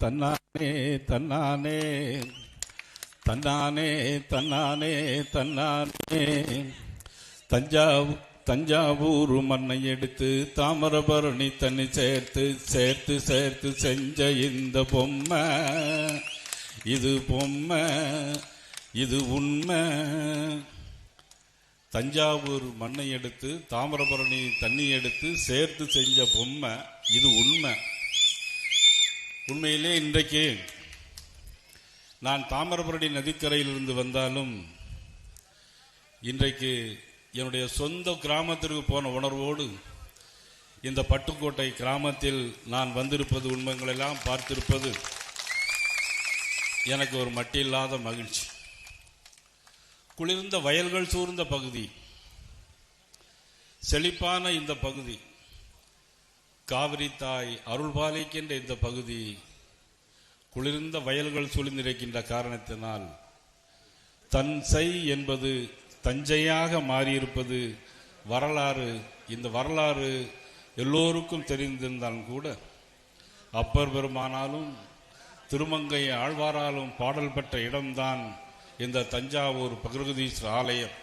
தன்னானே தன்னானே. தன்னானே தன்னானே தன்னானே. தஞ்சாவூர் தஞ்சாவூர் மண்ணை எடுத்து தாமிரபரணி தண்ணி சேர்த்து சேர்த்து சேர்த்து செஞ்ச இந்த பொம்மை. இது பொம்மை இது உண்மை. தஞ்சாவூர் மண்ணை எடுத்து தாமிரபரணி தண்ணி எடுத்து சேர்த்து செஞ்ச பொம்மை இது உண்மை. உண்மையிலே இன்றைக்கு நான் தாமிரபரணி நதிக்கரையிலிருந்து வந்தாலும் இன்றைக்கு என்னுடைய சொந்த கிராமத்திற்கு போன உணர்வோடு இந்த பட்டுக்கோட்டை கிராமத்தில் நான் வந்திருப்பது உண்மைகளெல்லாம் பார்த்திருப்பது எனக்கு ஒரு மட்டில்லாத மகிழ்ச்சி. குளிர்ந்த வயல்கள் சூழ்ந்த பகுதி செழிப்பான இந்த பகுதி காவிரி தாய் அருள் பாலிக்கின்ற இந்த பகுதி குளிர்ந்த வயல்கள் சூழ்ந்திருக்கின்ற காரணத்தினால் தன்சை என்பது தஞ்சையாக மாறியிருப்பது வரலாறு இந்த வரலாறு எல்லோருக்கும் தெரிந்திருந்தாலும் கூட அப்பர் பெருமானாலும் திருமங்கை ஆழ்வாராலும் பாடல் பெற்ற இடம்தான் இந்த தஞ்சாவூர் பகிர்கதீஸ்வர ஆலயம்.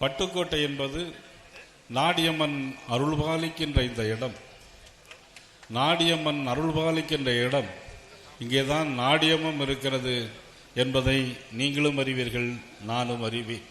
பட்டுக்கோட்டை என்பது நாடியம்மன் அருள்பாலிக்கின்ற இந்த இடம். நாடியம்மன் அருள்பாலிக்கின்ற இடம் இங்கேதான் நாடியமும் இருக்கிறது என்பதை நீங்களும் அறிவீர்கள் நானும் அறிவேன்.